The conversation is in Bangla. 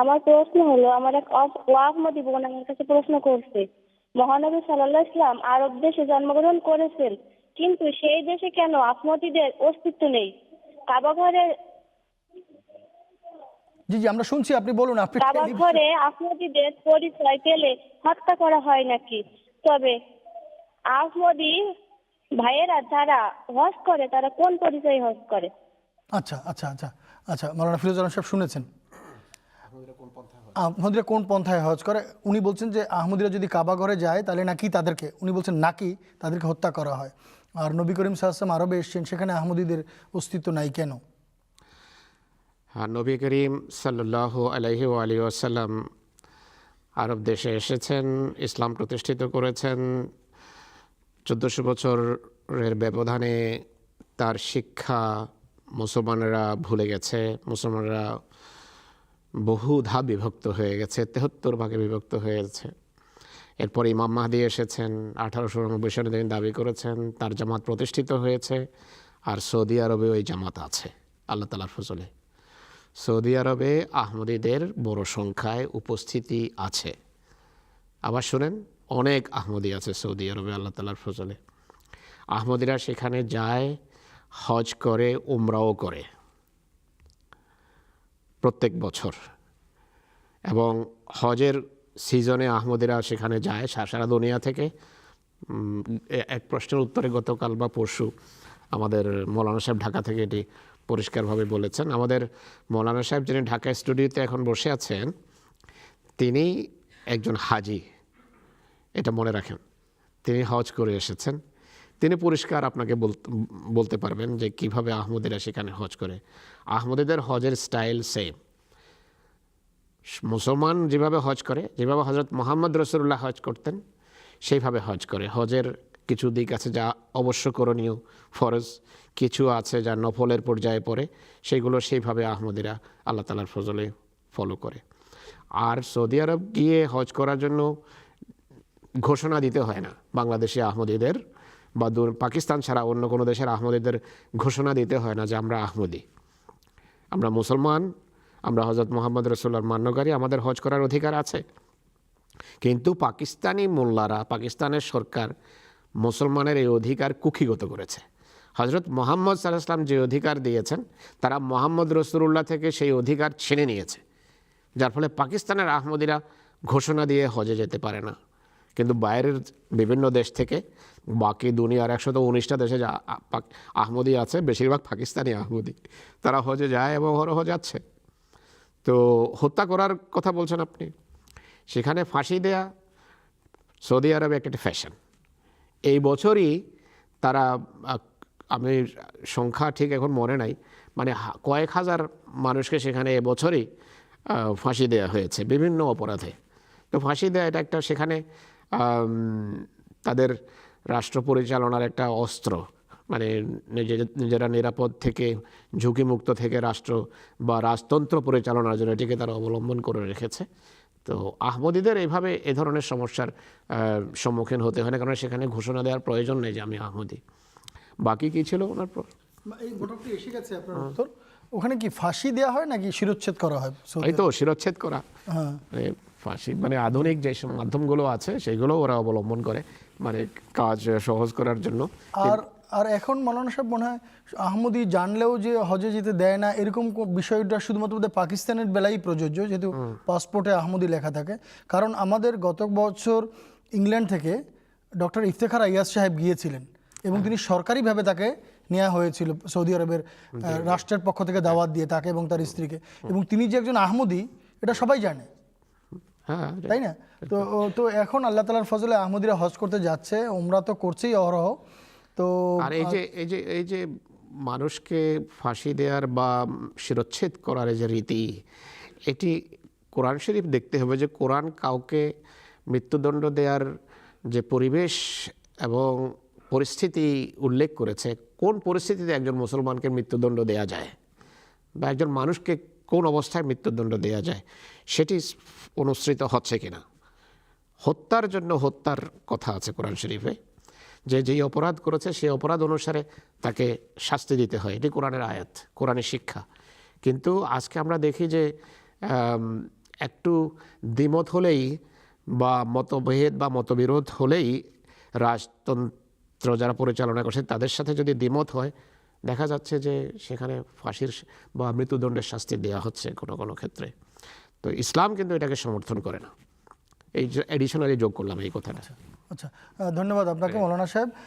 আমার প্রশ্ন হলো আমার এক ওয়াহমদি বোন আমার কাছে প্রশ্ন করছে মহানবী সাল্লাহ ইসলাম আরব দেশে জন্মগ্রহণ করেছেন কিন্তু সেই দেশে কেন আহমদীদের অস্তিত্ব নেই? জি জি আমরা শুনছি আপনি বলুন আপনি পরিচয় পেলে হত্যা করা হয় নাকি? তবে আহমদী ভাইয়েরা যারা হজ করে তারা কোন পরিচয় হজ করে? আচ্ছা আচ্ছা আচ্ছা আচ্ছা মাওলানা ফিরোজ আলম সাহেব শুনেছেন। আহমদিরা কোন পন্থায় হজ করে? উনি বলছেন যে আহমদিরা যদি কাবা ঘরে যায় তাহলে নাকি তাদেরকে উনি বলছেন নাকি তাদেরকে হত্যা করা হয়। আর নবী করিম সাহসাম আরবে এসছেন সেখানে আহমদিদের অস্তিত্ব নাই কেন? আর নবী করিম সাল্লাহ আলহি আলী আসাল্লাম আরব দেশে এসেছেন ইসলাম প্রতিষ্ঠিত করেছেন। চোদ্দোশো বছরের ব্যবধানে তার শিক্ষা মুসলমানরা ভুলে গেছে। মুসলমানরা বহু ধাপ বিভক্ত হয়ে গেছে, তেহত্তর ভাগে বিভক্ত হয়ে গেছে। এরপর ইমাম মাহদি এসেছেন, আঠারোশো উনব্বই সালে তিনি দাবি করেছেন, তার জামাত প্রতিষ্ঠিত হয়েছে আর সৌদি আরবে ওই জামাত আছে, আল্লাহ তালার ফজলে। সৌদি আরবে আহমদীদের বড় সংখ্যায় উপস্থিতি আছে। আবার শুনেন, অনেক আহমদী আছে সৌদি আরবে, আল্লাহ তালার ফজলে। আহমদীরা সেখানে যায়, হজ করে, উমরাও করে। প্রত্যেক বছর। এবং হজের সিজনে আহমদীরা সেখানে যায় সারা দুনিয়া থেকে। এক প্রশ্নের উত্তরে গতকাল বা পরশু আমাদের মৌলানা সাহেব ঢাকা থেকে এটি পরিষ্কারভাবে বলেছেন। আমাদের মৌলানা সাহেব যিনি ঢাকা স্টুডিওতে এখন বসে আছেন, তিনি একজন হাজি। এটা মনে রাখেন। তিনি হজ করে এসেছেন। তিনি পরিষ্কার আপনাকে বলতে পারবেন যে কীভাবে আহমদেরা সেখানে হজ করে। আহমদীদের হজের স্টাইল সেম মুসলমান যেভাবে হজ করে, যেভাবে হজরত মোহাম্মদ রসুল্লাহ হজ করতেন, সেইভাবে হজ করে। হজের কিছু দিক আছে যা অবশ্য করণীয়, ফরজ। কিছু আছে যা নফলের পর্যায়ে পড়ে, সেগুলো সেইভাবে আহমদিরা আল্লাহ তালার ফজলে ফলো করে। আর সৌদি আরব গিয়ে হজ করার জন্য ঘোষণা দিতে হয় না। বাংলাদেশি আহমদীদের বা দূর পাকিস্তান ছাড়া অন্য কোনো দেশের আহমদীদের ঘোষণা দিতে হয় না যে আমরা আহমদী। আমরা মুসলমান, আমরা হজরত মোহাম্মদ রসুল্লার মান্যকারী আমাদের হজ করার অধিকার আছে। কিন্তু পাকিস্তানি মোল্লারা, পাকিস্তানের সরকার মুসলমানের এই অধিকার কুক্ষিগত করেছে। হজরত মোহাম্মদ সাল্লাহাম যে অধিকার দিয়েছেন, তারা মোহাম্মদ রসুল্লাহ থেকে সেই অধিকার ছিনে নিয়েছে। যার ফলে পাকিস্তানের আহমদিরা ঘোষণা দিয়ে হজে যেতে পারে না। কিন্তু বাইরের বিভিন্ন দেশ থেকে বাকি দুনিয়ার একশত উনিশটা দেশে যা আহমদি আছে, বেশিরভাগ পাকিস্তানি আহমদি। তারা হজে যায় এবং হরহ যাচ্ছে। তো হত্যা করার কথা বলছেন আপনি। সেখানে ফাঁসি দেয়া সৌদি আরবে একটা ফ্যাশন এই বছরই তারা আমি সংখ্যা ঠিক এখন মনে নাই মানে কয়েক হাজার মানুষকে সেখানে এবছরই ফাঁসি দেওয়া হয়েছে, বিভিন্ন অপরাধে। তো ফাঁসি দেওয়া এটা একটা সেখানে তাদের রাষ্ট্র পরিচালনার একটা অস্ত্র। মানে নিজেরা নিরাপদ থেকে ঝুঁকিমুক্ত থেকে রাষ্ট্র বা রাজতন্ত্র পরিচালনার জন্য এটিকে তারা অবলম্বন করে রেখেছে। তো আহমদীদের এইভাবে এ ধরনের সমস্যার সম্মুখীন হতে হয় না কারণ সেখানে ঘোষণা দেওয়ার প্রয়োজন নেই যে আমি আহমদী। বাকি কি ছিল ওনার এই এসে গেছে আপনার উত্তর। ওখানে কি ফাঁসি দেওয়া হয় নাকি শিরোচ্ছেদ করা হয়? এই তো শিরোচ্ছেদ করা। হ্যাঁ। ফাঁসি মানে আধুনিক যে মাধ্যমগুলো আছে সেগুলো ওরা অবলম্বন করে মানে কাজ সহজ করার জন্য। আর আর এখন মৌলানা সাহেব মনে হয় আহমদি জানলেও যে হজে যেতে দেয় না এরকম বিষয়টা শুধুমাত্র পাকিস্তানের বেলায় প্রযোজ্য যেহেতু পাসপোর্টে আহমদি লেখা থাকে। কারণ আমাদের গত বছর ইংল্যান্ড থেকে ডক্টর ইফতেখার আইয়াজ সাহেব গিয়েছিলেন এবং তিনি সরকারিভাবে তাকে নেওয়া হয়েছিল সৌদি আরবের রাষ্ট্রের পক্ষ থেকে দাওয়াত দিয়ে তাকে এবং তার স্ত্রীকে। এবং তিনি যে একজন আহমদি এটা সবাই জানে। তাই না? তো তো এখন আল্লাহ তালার ফজলে আহমদিরা হজ করতে যাচ্ছে ওমরা তো করছেই অহরহ। তো আর এই যে এই যে এই যে মানুষকে ফাঁসি দেওয়ার বা শিরচ্ছেদ করার যে রীতি এটি কোরআন শরীফ দেখতে হবে যে কোরআন কাউকে মৃত্যুদণ্ড দেওয়ার যে পরিবেশ এবং পরিস্থিতি উল্লেখ করেছে কোন পরিস্থিতিতে একজন মুসলমানকে মৃত্যুদণ্ড দেওয়া যায়? বা একজন মানুষকে কোন অবস্থায় মৃত্যুদণ্ড দেওয়া যায়, সেটি অনুসৃত হচ্ছে কিনা। হত্যার জন্য হত্যার কথা আছে কোরআন শরীফে। যে যেই অপরাধ করেছে, সেই অপরাধ অনুসারে তাকে শাস্তি দিতে হয়। এটি কোরআনের আয়াত, কোরআনের শিক্ষা। কিন্তু আজকে আমরা দেখি যে একটু দ্বিমত হলেই বা মতভেদ বা মতবিরোধ হলেই রাজতন্ত্র যারা পরিচালনা করছে, তাদের সাথে যদি দ্বিমত হয় দেখা যাচ্ছে যে সেখানে ফাঁসির বা মৃত্যুদণ্ডের শাস্তি দেওয়া হচ্ছে কোনো কোনো ক্ষেত্রে। তো ইসলাম কিন্তু এটাকে সমর্থন করে না। এই এডিশনালি যোগ করলাম এই কথাটা। আচ্ছা ধন্যবাদ আপনাকে মৌলানা সাহেব।